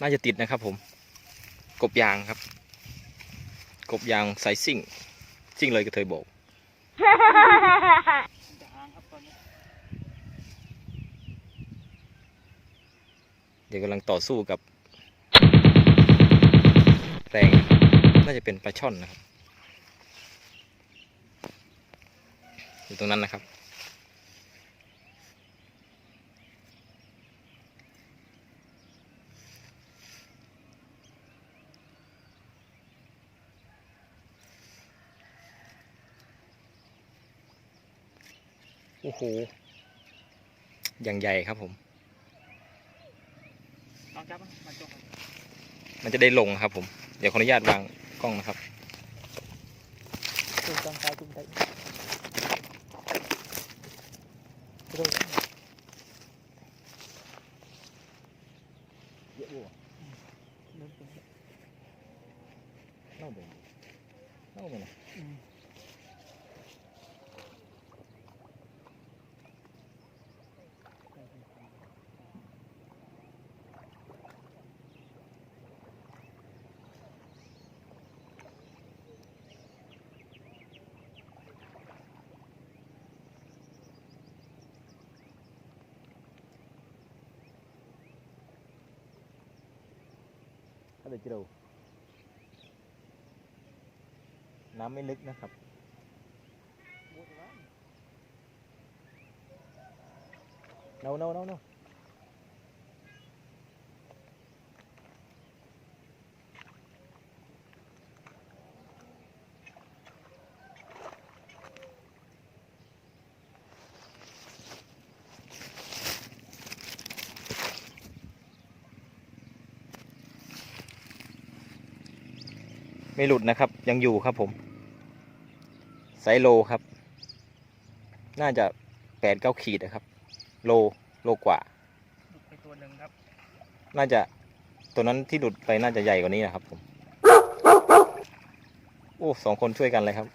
น่าจะติดนะครับผม กบยางครับ กบยางสายซิ่งซิ่งเลยกระเทยโบกจะหางครับตอนนี้เดี๋ยวกำลังต่อสู้กับ แรง น่าจะเป็นปลาช่อนนะครับ อยู่ตรงนั้นนะครับ โอ้โห อย่างใหญ่ครับผมลองจับมันมาจงกันมันจะได้ลงครับผม เดี๋ยวขออนุญาตวางกล้องนะครับจุ่มจังใจจุ่มใจเร็วเยอะบัวเริ่มจุ่มเน่าบ่เน่าบ่นะอืม เดี๋ยวจะดูน้ำไม่ลึกนะครับเน่าเน่าเน่าเน่า ไม่หลุดนะครับ ยังอยู่ครับผมไซส์โลครับ น่าจะแปดเก้าขีดนะครับ โลโลกว่าหลุดไปตัวหนึ่งครับ น่าจะตัวนั้นที่หลุดไปน่าจะใหญ่กว่านี้นะครับผมโอ้สองคนช่วยกันเลยครับ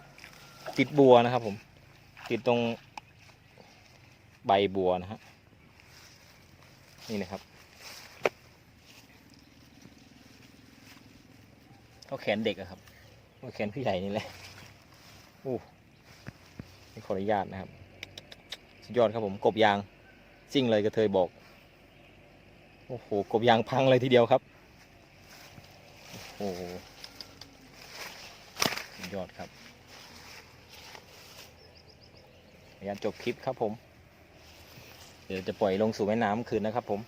ติดบัวนะครับผม ติดตรงใบบัวนะฮะนี่นะครับ เอาแขนเด็กอะครับเอาแขนผู้ใหญ่นี่แหละโอ้นี่ขออนุญาตนะครับ สุดยอดครับผมกบยางซิ่งเลยกระเทยบอกโอ้โหกบยางพังเลยทีเดียวครับโอ้โหสุดยอดครับขออนุญาตจบคลิปครับผม เดี๋ยวจะปล่อยลงสู่แม่น้ำคืนนะครับผม